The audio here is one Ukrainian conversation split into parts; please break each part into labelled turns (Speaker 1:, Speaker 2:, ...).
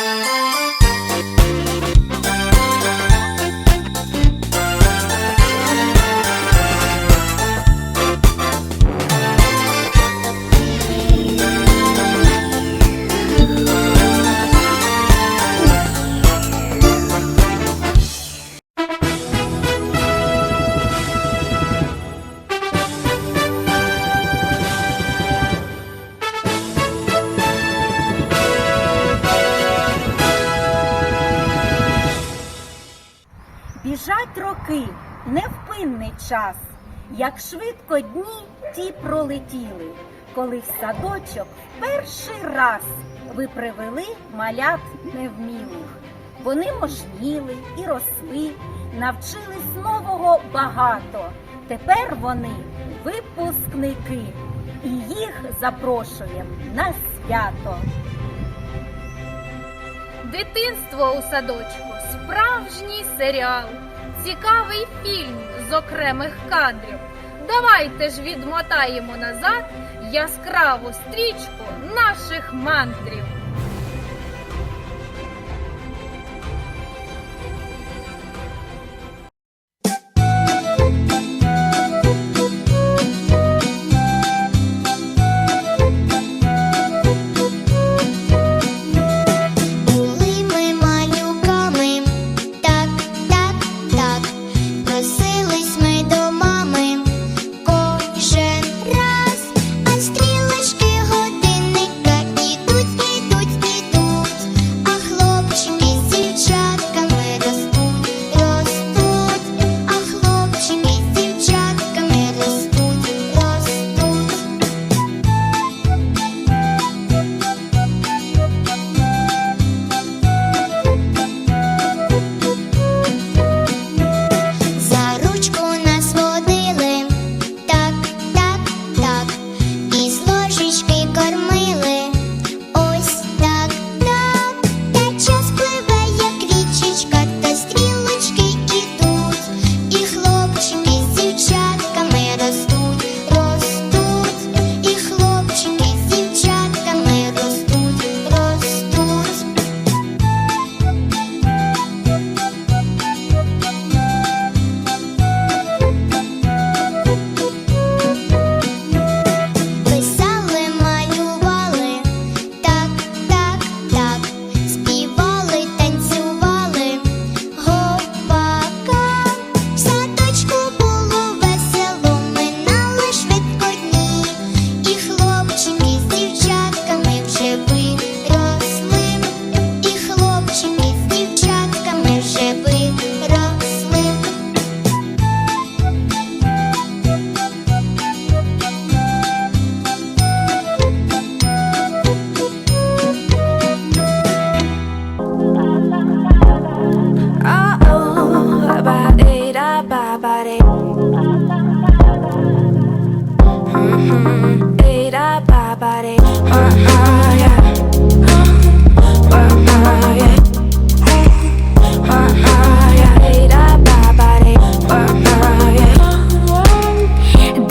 Speaker 1: Música роки, невпинний час, як швидко дні ті пролетіли, коли в садочок перший раз ви привели малят невмілих. Вони можніли і росли, навчились нового багато. Тепер вони випускники, і їх запрошуємо на свято.
Speaker 2: Дитинство у садочку справжній серіал цікавий фільм з окремих кадрів. Давайте ж відмотаємо назад яскраву стрічку наших мантрів.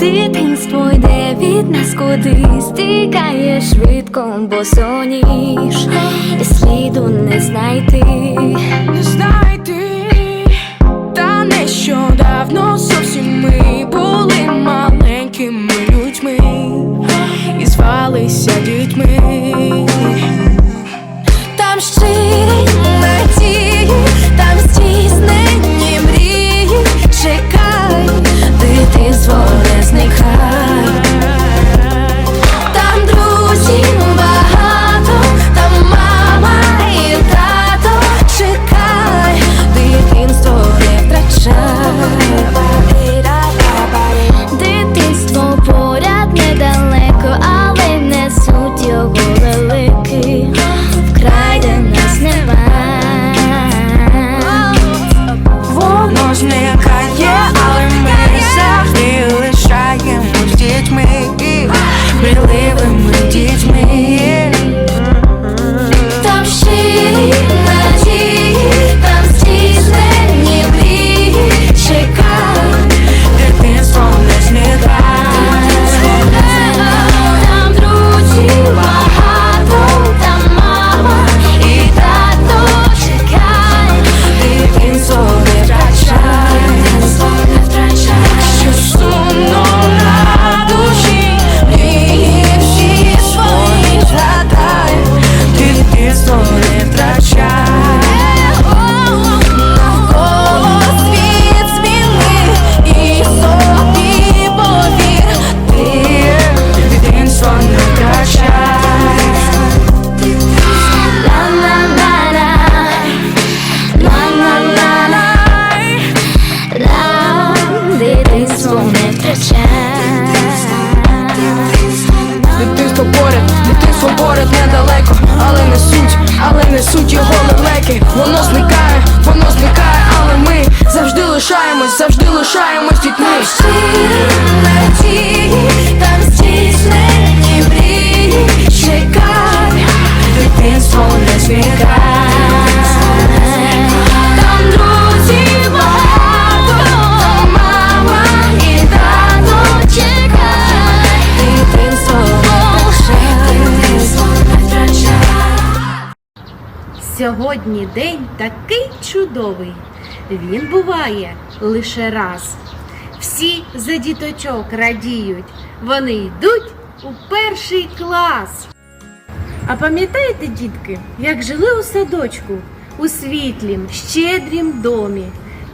Speaker 3: Дитинство йде від нас кудись, стікає швидко, бо соніш. І сліду не знайти,
Speaker 4: не знайти, та нещодавно зовсім ми були маленькими назвалися дітьми. Там щирість Там друзів багато, мама і тато не втрачай.
Speaker 1: Сьогодні день такий чудовий. Він буває лише раз. Всі за діточок радіють. Вони йдуть у перший клас. А пам'ятаєте, дітки, як жили у садочку, у світлім, щедрім домі?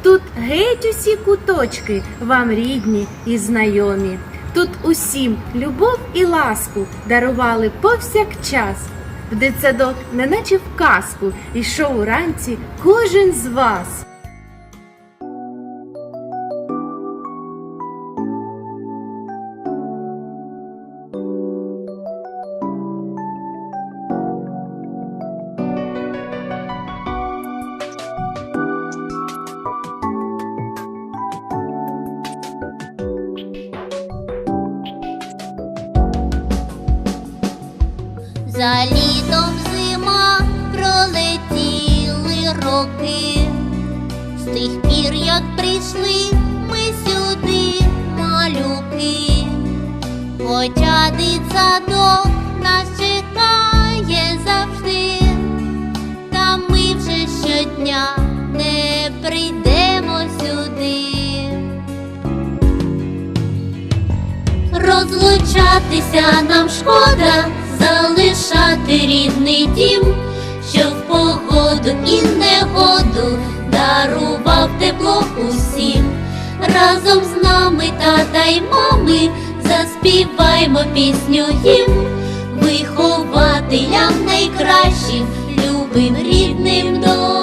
Speaker 1: Тут геть усі куточки вам рідні і знайомі. Тут усім любов і ласку дарували повсякчас. В дитсадок, неначе в казку, ішов уранці кожен з вас.
Speaker 5: Залишати рідний дім, що в погоду і негоду дарував тепло усім. Разом з нами, тата й мами, заспіваймо пісню їм, вихователям найкращим, любим рідним дорогим.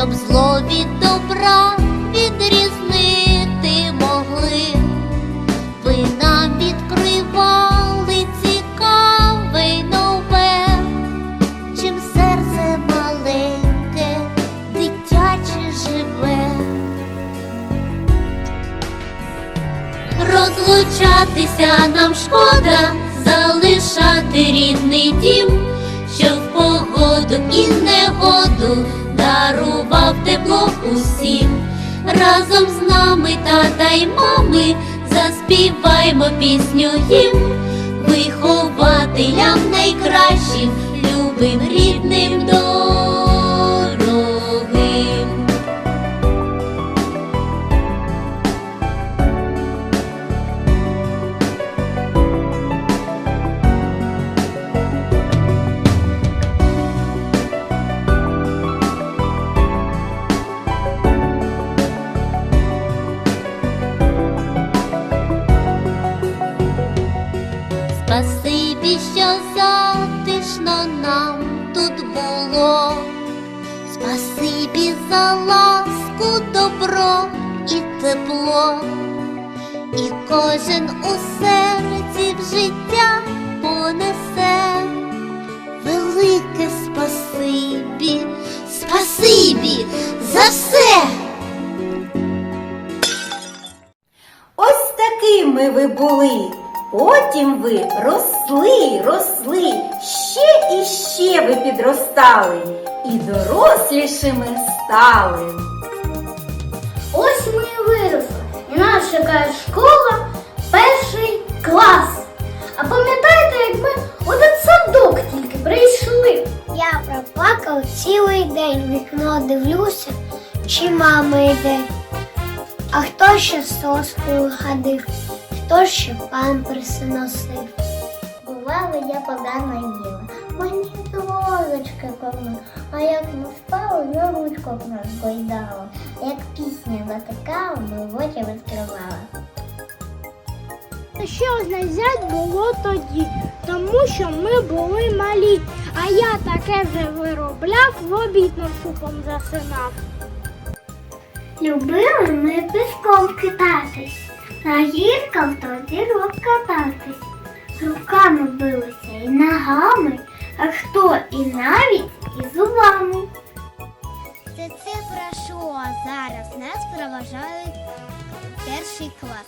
Speaker 5: Щоб зло від добра відрізнити могли, ви нам відкривали цікаве нове, чим серце маленьке, дитяче живе. Розлучатися нам шкода, залишати рідний дім, що в погоду і негоду дарував тепло усім. Разом з нами, тата й мами, заспіваймо пісню їм, вихователям найкращим, любим рідним дорогим. За ласку, добро і тепло. І кожен у серці в життя понесе велике спасибі, спасибі за все.
Speaker 1: Ось такими ви були. Потім ви росли, росли, ще і ще ви підростали, і дорослішими стали.
Speaker 6: Ось ми і виросли. Чекає школа, перший клас. А пам'ятаєте, як ми у дитсадок тільки прийшли? Я проплакав цілий день, вікно дивлюся, чи мама йде. А хто ще соскою ходив, хто ще памперси носив. Бувало, я погано їла. Мені ложечки помила, а як ми спали, на ручку в нас гойдала. Як пісня затикала, ми в очі відкривала.
Speaker 7: Та ще знайдять було тоді, тому що ми були малі, а я таке вже виробляв, в обід над супом засинав. Любили ми піском китатись, на гірках до дірок кататись. Руками билися і ногами, а хто і навіть і зубами.
Speaker 6: Це це про що зараз нас проважають перший клас.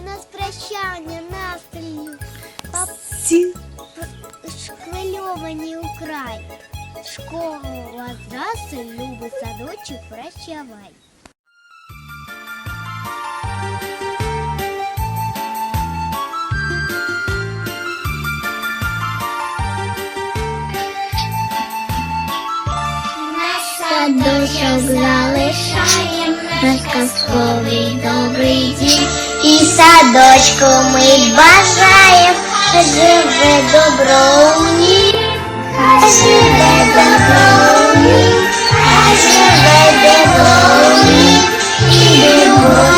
Speaker 6: У нас прощання, настрій,
Speaker 1: Ці
Speaker 6: шквильовані украй. Школу возрасту, любить садочок, прощавай. Садочок залишаєм наш казковий добрий дім. І садочку ми бажаєм, живе добро у ній, Хай живе добро у ній, хай живе добро у ній, І любов,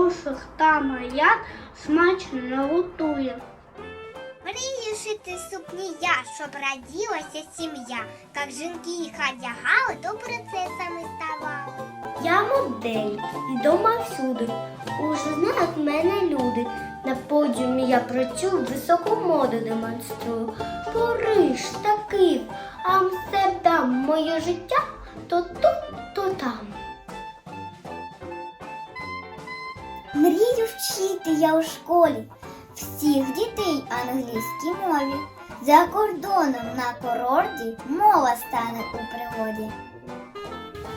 Speaker 7: Він та маят смачно готує.
Speaker 6: Мрію шити сукні я, щоб раділася сім'я. Як жінки їх одягали, то принцесами ставали.
Speaker 7: Я модель і дома всюди. Уже знають мене люди. На подіумі я працюю, високу моду демонструю. Париж та Київ, Амстердам, моє життя то тут, то там.
Speaker 6: Мрію вчити я у школі всіх дітей англійській мові. За кордоном на курорті мова стане у пригоді.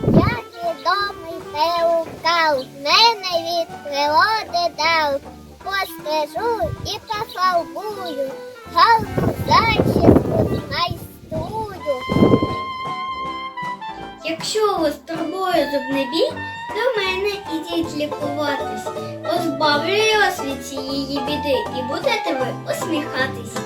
Speaker 6: Я відомий теукал, мене від природи дав. Пострижу і пофарбую, гарну зачіску знайстую.
Speaker 7: Якщо вас турбує зубний біль, мене ідіть лікуватись. Позбавлю вас від цієї біди і будете ви усміхатись.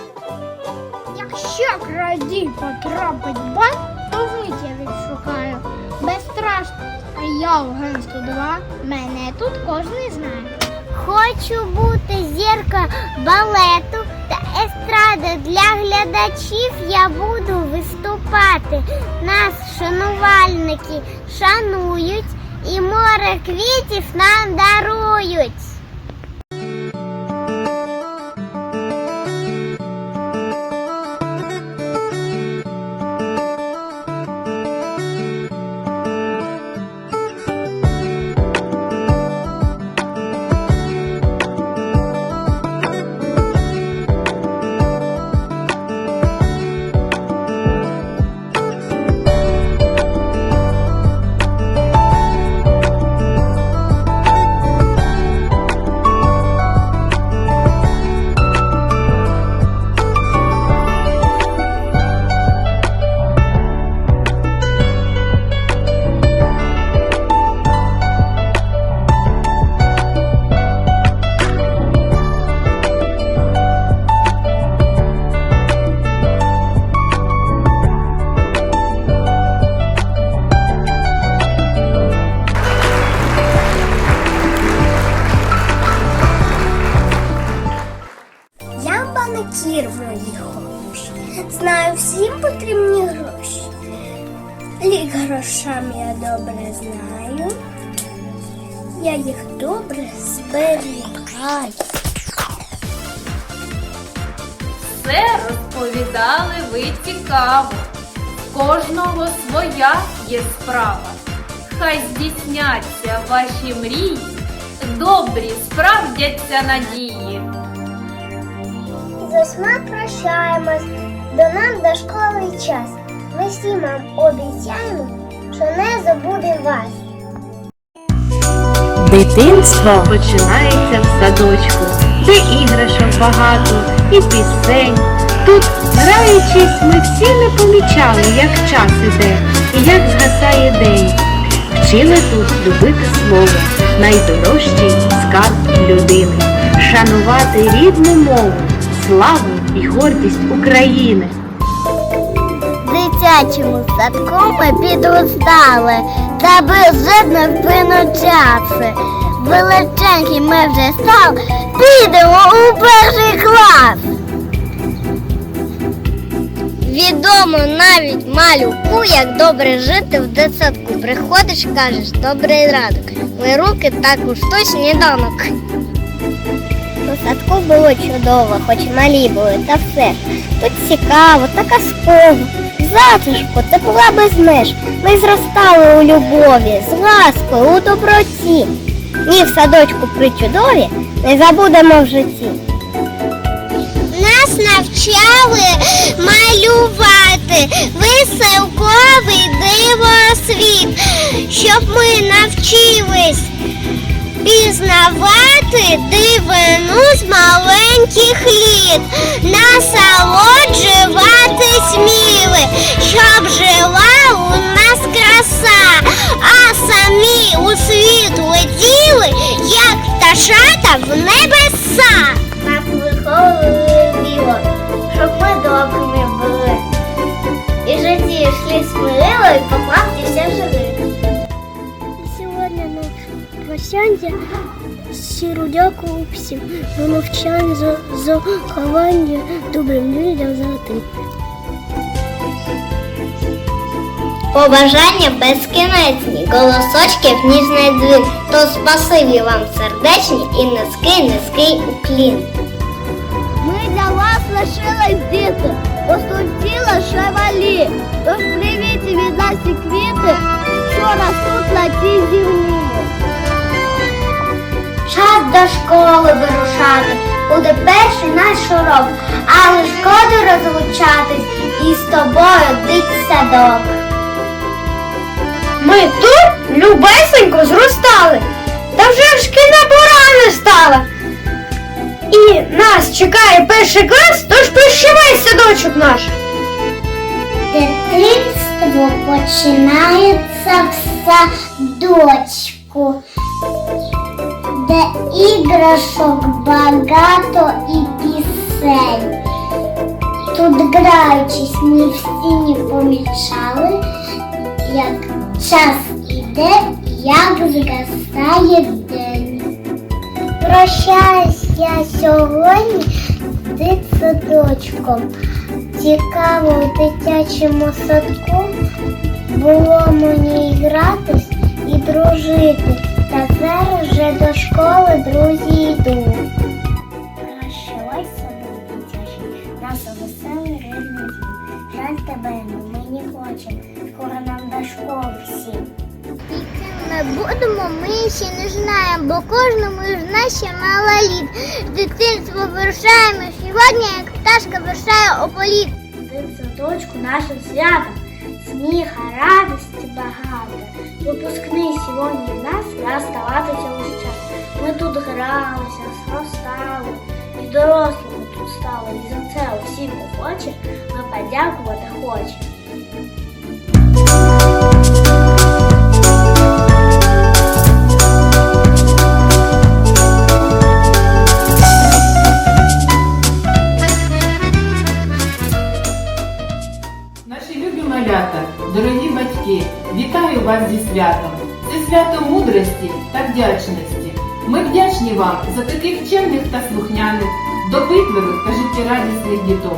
Speaker 7: Якщо крадій потрапить в банк, то вмить я відшукаю. Безстрашно, а я у Ген 102, мене тут кожен знає.
Speaker 6: Хочу бути зіркою балету та естради. Для глядачів я буду виступати. Нас шанувальники шанують і море квітів нам дарують. Первої хороші. Знаю, всім потрібні гроші. Лік грошам я добре знаю. Я їх добре зберігаю.
Speaker 2: Все розповідали ви цікаво. Кожного своя є справа. Хай здійсняться ваші мрії, добрі справдяться надії.
Speaker 6: Усіма прощаємось, до нам до школи час. Ми всім вам обіцяємо, що не забудемо вас.
Speaker 1: Дитинство починається в садочку, де іграшок багато і пісень. Тут, граючись, ми всі не помічали, як час іде і як згасає день. Вчили тут любити слово, найдорожчий скарб людини, шанувати рідну мову, славу і гордість України.
Speaker 6: Дитячому садку ми підростали, та безжедно винучався. Величенькі ми вже стали, підемо у перший клас. Відомо навіть малюку, як добре жити в дитсадку. Приходиш, кажеш, добрий ранок. Ми руки також то сніданок. У садку було чудово, хоч малі були, та все. Тут цікаво, та казково. Затишку тепла без меж. Ми зростали у любові, з ласкою, у доброті. Ні в садочку при чудові не забудемо в житті. Нас навчали малювати веселковий дивосвіт, щоб ми навчились пізнавати дивину з маленьких літ, насолоджувати сміли, щоб жила у нас краса, а самі у світ летіли, як пташата в небеса. Нас виховували щоб ми добрими були. І житті йшли смирило і поправді все жили. Прощання щиро дякую всім за навчання, за, за ховання добрим людям за тим. Побажання безкінечні, голосочків ніжний дзвін, то спасибі вам сердечні і низький низький уклін. Ми для вас лишились діти, поступціла шевалі, тож привіт від нас і квіти, що ростуть на цій землі. Час до школи вирушати, буде перший наш урок, але шкода розлучатись і з тобою дитсадок. Ми тут любесенько зростали, та вже шкільна пора не стала. І нас чекає перший клас, тож прощавай садочок наш. Дитинство починається в садочку, де іграшок багато і пісень. Тут граючись, ми всі не помічали, як час іде, як зростає день. Прощаюсь я сьогодні з дитсадочком. Цікаво у дитячому садку було мені гратись і дружити. Та зараз вже до школи друзі йду. Прощавай садок дитячий, нас веселий рідний дім. Жаль тебе, ну ми не хочемо, скоро нам до школи всім. Ми будемо, ми ще не знаємо, бо кожному з нас ще мало літ. З дитинства вирушаємо сьогодні, як пташка вирушає у політ. Дитсадочку нашим святом, сміха, радості багато. Випускний сьогодні нас і оставатися ось час. Ми тут гралися, зростали, і дорослими тут стали. І за це усім охоче ми подякувати хочемо.
Speaker 8: Вітаю вас зі святом. Це свято мудрості та вдячності. Ми вдячні вам за таких чемних та слухняних, допитливих та життєрадісних діток.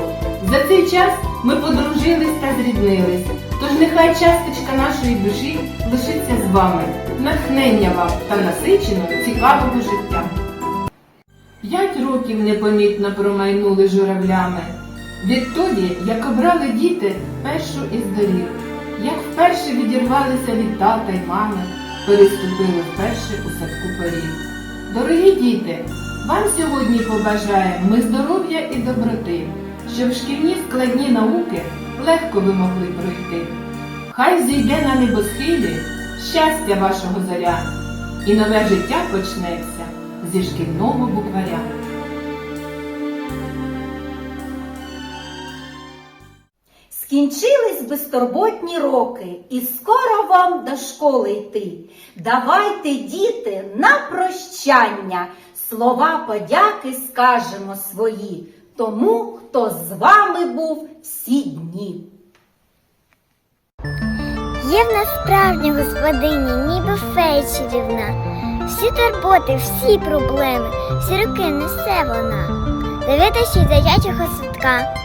Speaker 8: За цей час ми подружились та зріднились. Тож нехай часточка нашої душі лишиться з вами, натхнення вам та насиченого цікавого життя. П'ять років непомітно промайнули журавлями. Відтоді, як обрали діти першу із доріг, як вперше відірвалися від тата й мами, переступили вперше у садку поріг. Дорогі діти, вам сьогодні побажаємо ми здоров'я і доброти, щоб шкільні складні науки легко ви могли пройти. Хай зійде на небосхилі щастя вашого заря, і нове життя почнеться зі шкільного букваря.
Speaker 1: Скінчились безтурботні роки, і скоро вам до школи йти. Давайте, діти, на прощання слова подяки скажемо свої тому, хто з вами був всі дні.
Speaker 6: Є в нас справжня господиня, ніби фея чарівна. Всі турботи, всі проблеми, всі роки несе вона. Завітащі дитячого садка,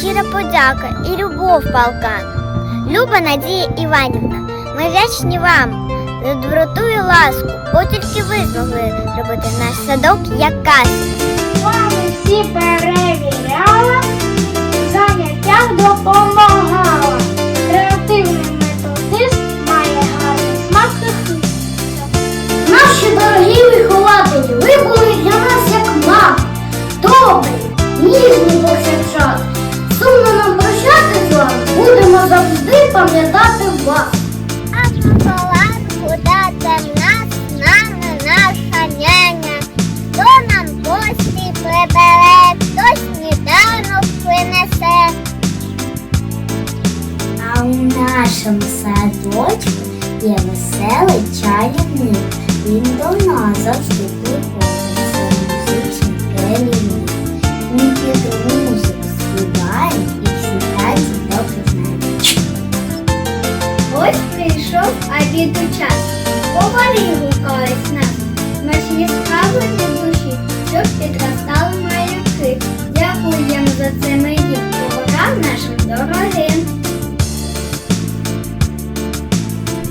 Speaker 6: щира подяка і любов палка. Люба Надія Іванівна, ми вдячні вам за доброту і ласку, бо тільки ви змогли робити наш садок як казку. Вами всі перевіряла, в заняттях допомагала. Креативний методист має гарний смак. Наші дорогі вихователі, ви були для нас як мама. Добрий, ніжний повсякчас. Завжди пам'ятати вас. А шоколадку дати нас, нами наша няня. Хто нам гості прибере, хто сніданок принесе. А у нашому садочку є веселий чарівник. Він до нас завжди приходить. Це музичний керівник. Він під музику співає і всі добре знає. Ось прийшов обіду час. Поварі гукають нас. Смачні справи для душі, щоб підростали малюки. Дякуємо за це ми їм поварам нашим дорогим.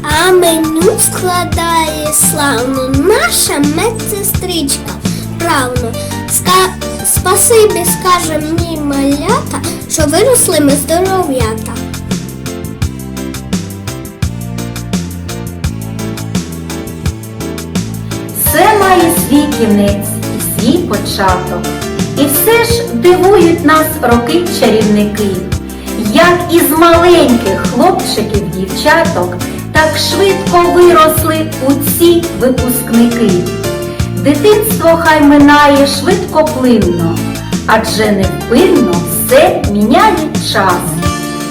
Speaker 2: А меню складає славно наша медсестричка. Правно, Ска... спасибі скаже мені малята, що виросли ми здоров'ята.
Speaker 1: Свій кінець і свій початок. І все ж дивують нас роки чарівники, як із маленьких хлопчиків дівчаток так швидко виросли у ці випускники. Дитинство хай минає швидкоплинно, адже невпинно все міняє час.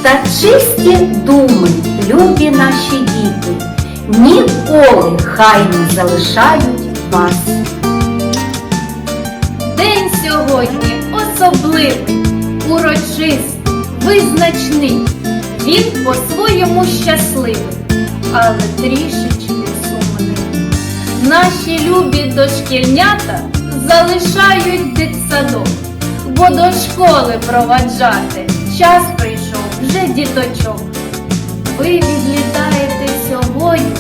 Speaker 1: Та чисті думи, любі наші діти, ніколи хай не залишають вас.
Speaker 9: День сьогодні особливий, урочистий, визначний. Він по-своєму щасливий, але трішечки сумний. Наші любі дошкільнята залишають дитсадок, бо до школи проваджати час прийшов вже діточок. Ви відлітаєте сьогодні,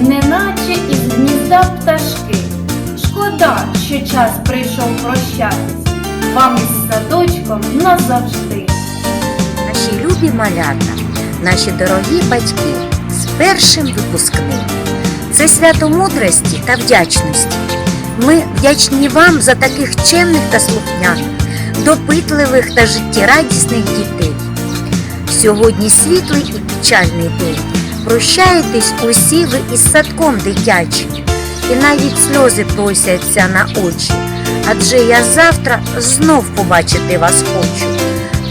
Speaker 9: неначе із гнізда пташки. Шкода, що час прийшов прощатись вам із садочком назавжди.
Speaker 10: Наші любі малята, наші дорогі батьки з першим випускним. Це свято мудрості та вдячності. Ми вдячні вам за таких чемних та слухняних, допитливих та життєрадісних дітей. Сьогодні світлий і печальний день. Прощаєтесь усі ви із садком дитячим, і навіть сльози просяться на очі. Адже я завтра знов побачити вас хочу.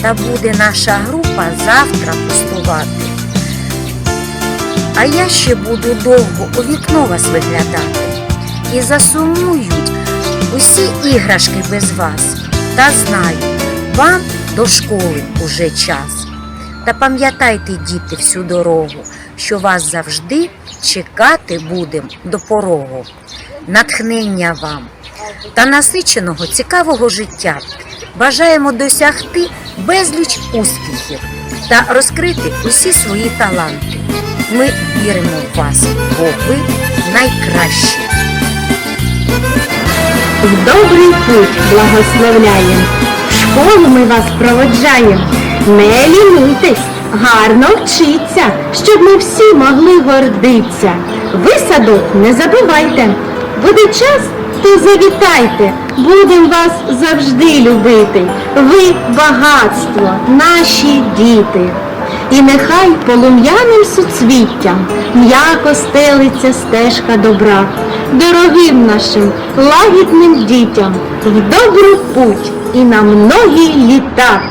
Speaker 10: Та буде наша група завтра пустувати. А я ще буду довго у вікно вас виглядати. І засумують усі іграшки без вас. Та знаю, вам до школи уже час. Та пам'ятайте, діти, всю дорогу, що вас завжди чекати будем до порогу. Натхнення вам, та насиченого цікавого життя. Бажаємо досягти безліч успіхів та розкрити усі свої таланти. Ми віримо в вас, бо ви найкращі.
Speaker 1: В добрий путь благословляєм. В школу ми вас проводжаємо. Не лінуйтесь, гарно вчіться, щоб ми всі могли гордитися. Ви садок не забувайте. Буде час, то завітайте. Будем вас завжди любити. Ви багатство, наші діти. І нехай полум'яним суцвіттям м'яко стелиться стежка добра, дорогим нашим лагідним дітям в добру путь і на многі літа.